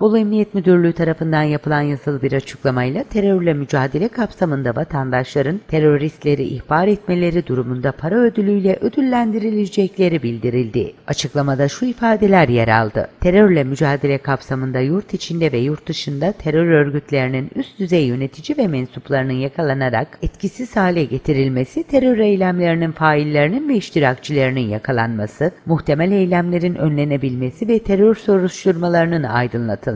Bolu Emniyet Müdürlüğü tarafından yapılan yazılı bir açıklamayla terörle mücadele kapsamında vatandaşların teröristleri ihbar etmeleri durumunda para ödülüyle ödüllendirilecekleri bildirildi. Açıklamada şu ifadeler yer aldı. Terörle mücadele kapsamında yurt içinde ve yurt dışında terör örgütlerinin üst düzey yönetici ve mensuplarının yakalanarak etkisiz hale getirilmesi, terör eylemlerinin faillerinin ve iştirakçilerinin yakalanması, muhtemel eylemlerin önlenebilmesi ve terör soruşturmalarının aydınlatılması,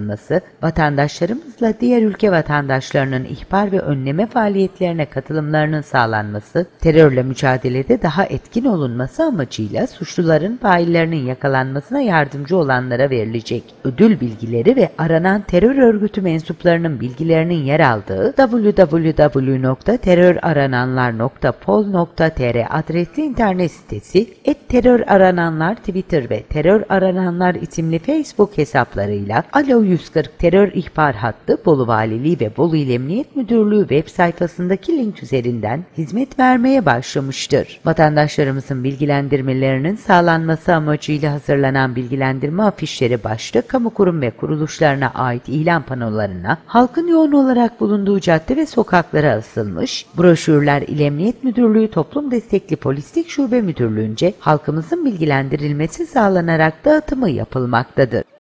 vatandaşlarımızla diğer ülke vatandaşlarının ihbar ve önleme faaliyetlerine katılımlarının sağlanması, terörle mücadelede daha etkin olunması amacıyla suçluların faillerinin yakalanmasına yardımcı olanlara verilecek ödül bilgileri ve aranan terör örgütü mensuplarının bilgilerinin yer aldığı www.terörarananlar.pol.tr adresli internet sitesi, et terör arananlar Twitter ve terör arananlar isimli Facebook hesaplarıyla Alo 140 terör ihbar hattı Bolu Valiliği ve Bolu İl Emniyet Müdürlüğü web sayfasındaki link üzerinden hizmet vermeye başlamıştır. Vatandaşlarımızın bilgilendirmelerinin sağlanması amacıyla hazırlanan bilgilendirme afişleri başta kamu kurum ve kuruluşlarına ait ilan panolarına, halkın yoğun olarak bulunduğu cadde ve sokaklara asılmış, broşürler İl Emniyet Müdürlüğü Toplum Destekli Polislik Şube Müdürlüğü'nce halkımızın bilgilendirilmesi sağlanarak dağıtımı yapılmaktadır.